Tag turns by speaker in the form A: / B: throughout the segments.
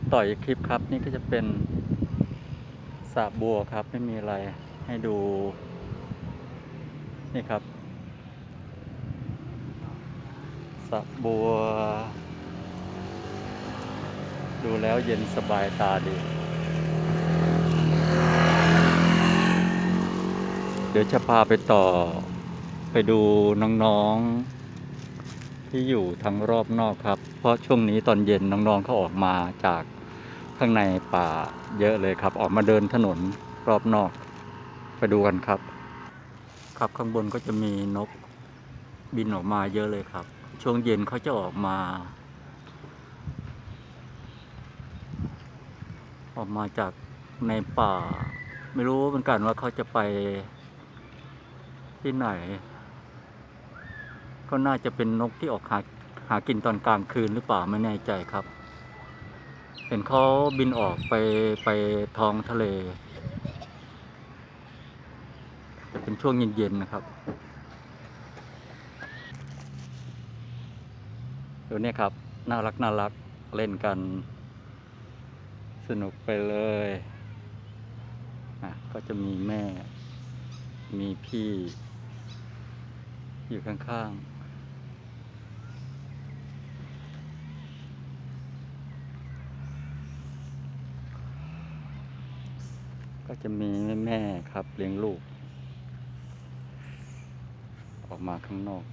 A: ครับต่ออีกคลิปครับ นี่ก็จะเป็นสระบัวครับ ไม่มีอะไรให้ดู นี่ครับสระบัว ดูแล้วเย็นสบายตาดี เดี๋ยวจะพาไปต่อไปดูน้องๆ ที่อยู่ทั้งรอบนอกครับ เพราะช่วงนี้ตอนเย็นน้องๆเขาออกมาจากข้างในป่าเยอะเลยครับ ออกมาเดินถนนรอบนอก ไปดูกันครับ ครับข้างบนก็จะมีนกบินออกมาเยอะเลยครับ ช่วงเย็นเขาจะออกมา ออกมาจากในป่า ไม่รู้เหมือนกันว่าเขาจะไปที่ไหน ก็น่าจะเป็นนกที่ออกหาหากินตอนกลางคืนหรือเปล่าไม่แน่ใจครับ เห็นเขาบินออกไปไปท้องทะเล จะเป็นช่วงเย็นๆนะครับดูเนี่ยครับ น่ารักน่ารักเล่นกัน สนุกไปเลยอะก็จะมีแม่ มีพี่ อยู่ข้างๆ ก็จะมีแม่ครับเลี้ยงลูก ออกมาข้างนอก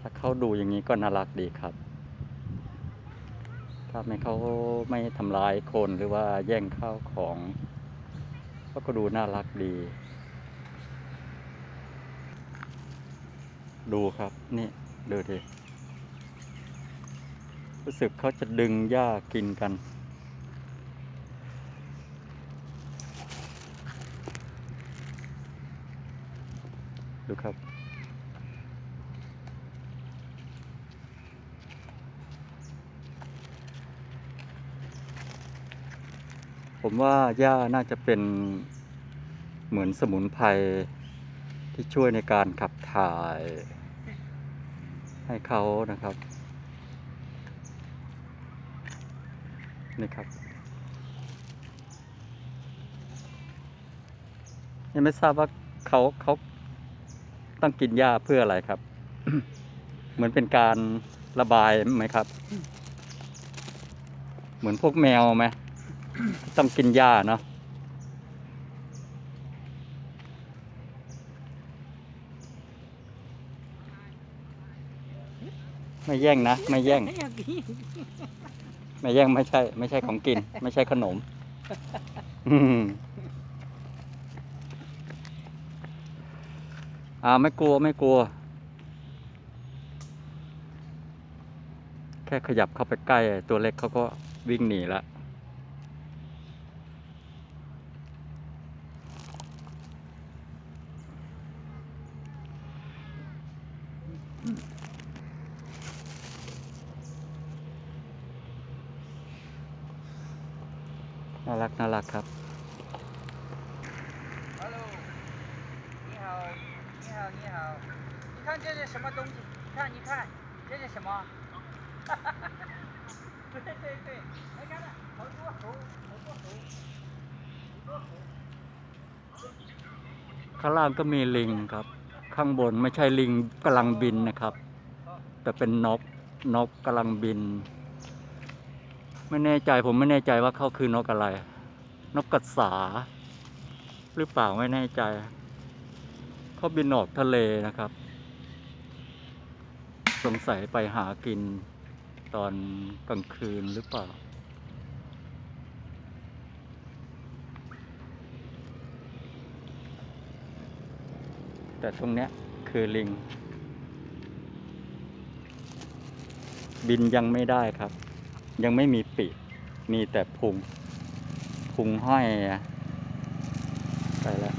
A: ถ้าเขาดูอย่างนี้ก็น่ารักดีครับ ถ้าไม่เขาไม่ทำลายคนหรือว่าแย่งข้าวของเขาก็ดูน่ารักดี ดูครับนี่ดูดิรู้สึกเขาจะดึงหญ้ากินกัน ดูครับ ผมว่าหญ้าน่าจะเป็นเหมือนสมุนไพรที่ช่วยในการขับถ่าย ให้เขานะครับ นี่ครับยังไม่ทราบว่าเขาเขา ต้องกินหญ้าเพื่ออะไรครับ เหมือนเป็นการระบายไหมครับ เหมือนพวกแมวไหมต้องกินหญ้าเนาะไม่แย่งนะ ไม่แย่ง
B: อยากกิน
A: ไม่แย่งไม่ใช่ ไม่ใช่ของกิน ไม่ใช่ขนม อืม อ่าไม่กลัวไม่กลัว แค่ขยับเข้าไปใกล้ตัวเล็กเขาก็วิ่งหนีละน่ารักน่ารักครับ
C: 看这是什么东西？你看，你看，这是什么？对对对，来看看，好多猴，好多猴，好多猴。
A: ข้างล่างก็มีลิงครับ ข้างบนไม่ใช่ลิงกำลังบินนะครับ แต่เป็นนก นกกำลังบิน ไม่แน่ใจผมไม่แน่ใจว่าเขาคือนกอะไร นกกระสา หรือเปล่าไม่แน่ใจ เขาบินออกทะเลนะครับ สงสัยไปหากินตอนกลางคืนหรือเปล่า แต่ตรงเนี้ยคือลิง บินยังไม่ได้ครับ ยังไม่มีปีกมีแต่พุงพุงห้อยอะไปแล้ว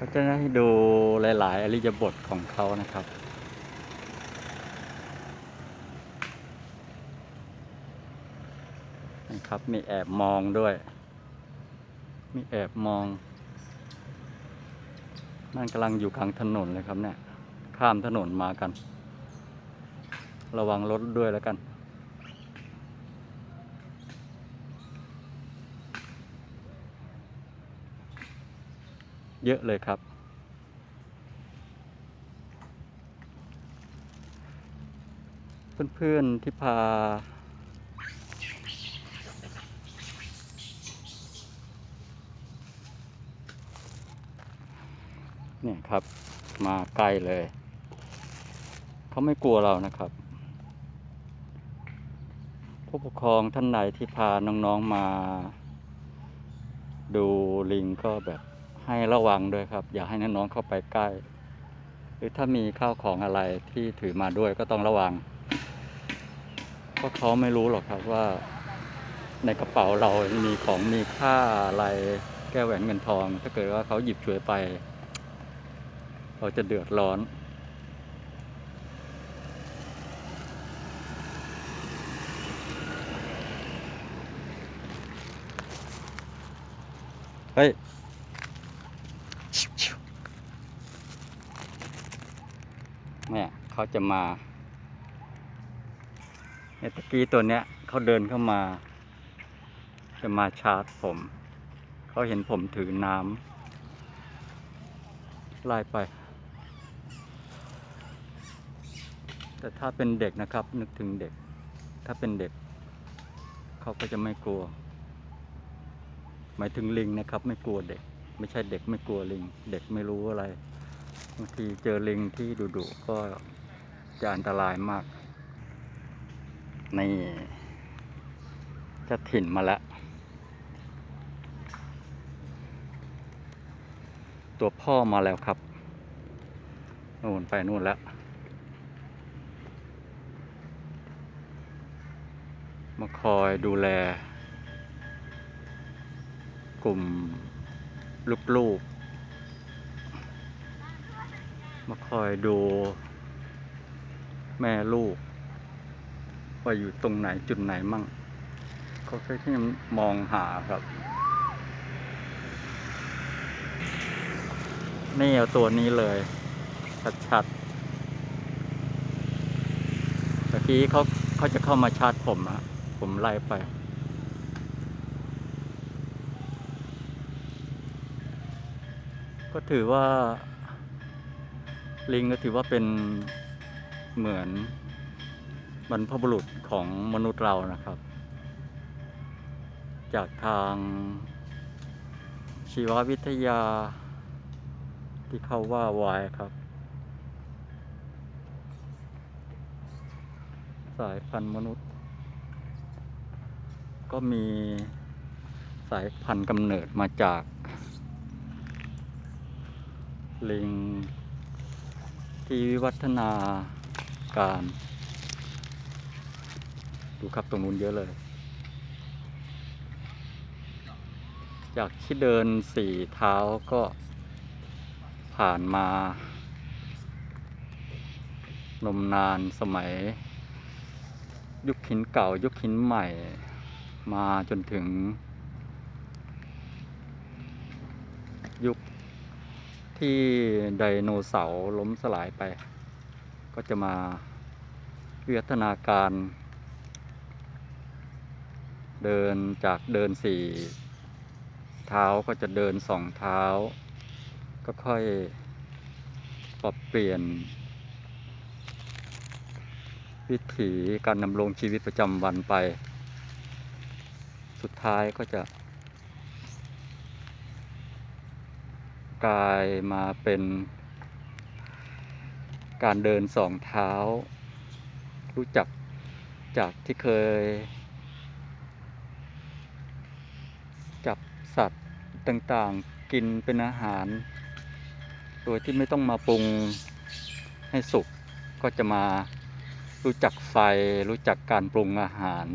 A: เขาจะให้ดูหลาย ๆ อริยบทของเขานะครับ นะครับมีแอบมองด้วย มีแอบมอง นั่นกำลังอยู่กลางถนนเลยครับเนี่ย ข้ามถนนมากัน ระวังรถด้วยแล้วกัน เยอะเลยครับ เพื่อนๆที่พา เนี่ยครับมาใกล้เลย เขาไม่กลัวเรานะครับผู้ปกครองท่านใดที่พาน้องๆมา ดูลิงก็แบบ ให้ระวังด้วยครับ อย่าให้น้องๆเข้าไปใกล้ หรือถ้ามีข้าวของอะไรที่ถือมาด้วยก็ต้องระวังเพราะเขาไม่รู้หรอกครับว่า ในกระเป๋าเรามีของมีค่าอะไรแก้วแหวนเงินทอง ถ้าเกิดว่าเขาหยิบฉวยไป เราจะเดือดร้อนเฮ้ย เขาจะมาเนี่ยตะกี้ตัวเนี้ยเขาเดินเข้ามา จะมาชาร์จผม เขาเห็นผมถือน้ำไล่ไป แต่ถ้าเป็นเด็กนะครับ นึกถึงเด็ก ถ้าเป็นเด็ก เขาก็จะไม่กลัว หมายถึงลิงนะครับ ไม่กลัวเด็ก ไม่ใช่เด็กไม่กลัวลิง เด็กไม่รู้อะไรบางทีเจอลิงที่ดุๆก็ จะอันตรายมาก นี่จะถิ่นมาแล้ว ตัวพ่อมาแล้วครับ นู่นไปนู่นแล้ว มาคอยดูแล กลุ่มลูกๆ มาคอยดู แม่ลูก ว่าอยู่ตรงไหนจุดไหนมั่งเขาแค่ที่มองหาครับ นี่เอาตัวนี้เลย ชัดๆตะกี้เขาเขาจะเข้ามาชาร์จผมอะผมไล่ไปก็ถือว่าลิงก็ถือว่าเป็น เหมือนบรรพบุรุษของมนุษย์เรานะครับ จากทางชีววิทยาที่เขาว่าไว้ครับ สายพันธุ์มนุษย์ ก็มีสายพันธุ์กำเนิดมาจาก ลิงที่วิวัฒนา การ ดูครับตรงนู้นเยอะเลย จากที่เดินสี่เท้าก็ผ่านมา นมนานสมัย ยุคหินเก่ายุคหินใหม่ มาจนถึง ยุคที่ไดโนเสาร์ล้มสลายไป ก็จะมาวิวัฒนาการ เดินจากเดินสี่เท้าก็จะเดินสองเท้า ก็ค่อยปรับเปลี่ยน วิถีการดำรงชีวิตประจำวันไป สุดท้ายก็จะกลายมาเป็น การเดินสองเท้า รู้จักจากที่เคย จับสัตว์ต่างๆกินเป็นอาหาร โดยที่ไม่ต้องมาปรุงให้สุกก็จะมารู้จักไฟรู้จักการปรุงอาหาร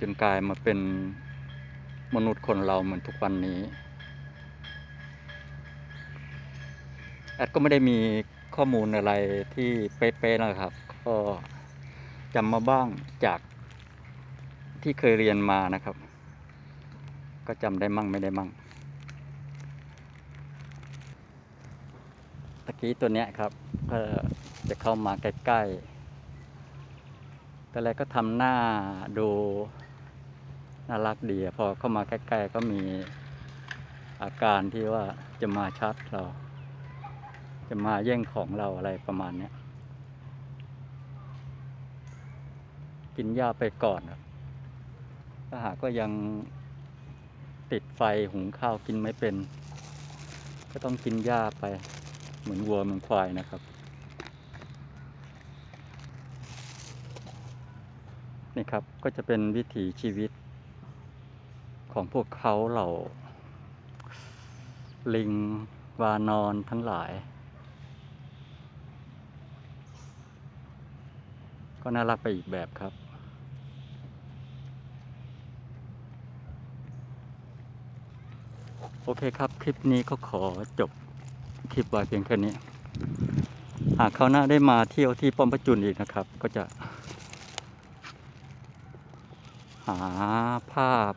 A: จนกลายมาเป็นมนุษย์คนเราเหมือนทุกวันนี้ แอดก็ไม่ได้มีข้อมูลอะไรที่เป๊ะๆนะครับ ก็จำมาบ้างจากที่เคยเรียนมานะครับ ก็จำได้มั่งไม่ได้มั่งตะกี้ตัวเนี้ยครับ ก็จะเข้ามาใกล้ๆแต่แรกก็ทำหน้าดูน่ารักดีพอเข้ามาใกล้ๆก็มีอาการที่ว่าจะมาชัดเรา จะมาแย่งของเราอะไรประมาณเนี้ยกินหญ้าไปก่อนอะถ้าหากก็ยังติดไฟหุงข้าวกินไม่เป็น ก็ต้องกินหญ้าไปเหมือนวัวเหมือนควายนะครับ นี่ครับก็จะเป็นวิถีชีวิตของพวกเขาเหล่า ลิงวานอนทั้งหลาย ก็น่ารักไปอีกแบบครับ โอเคครับ คลิปนี้ก็ขอจบคลิปไว้เพียงแค่นี้ หากเขาวหน้าได้มาเที่ยวที่ป้อมประจุนอีกนะครับ ก็จะ หาภาพ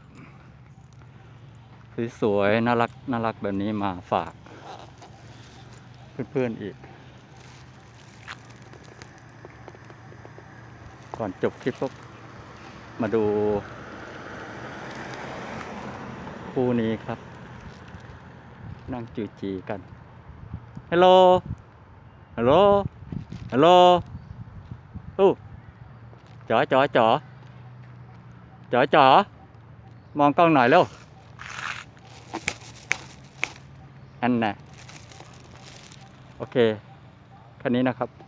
A: สวยๆน่ารักน่ารักแบบนี้มาฝาก เพื่อนๆอีก ก่อนจบคลิปก็มาดูคู่นี้ครับ นั่งจูจีกันฮัลโหลฮัลโหลฮัลโหลอู้จ๋อจ๋อจ๋อจ๋อจ๋อมองกล้องหน่อยเร็วอันน่ะโอเค แค่นี้นะครับ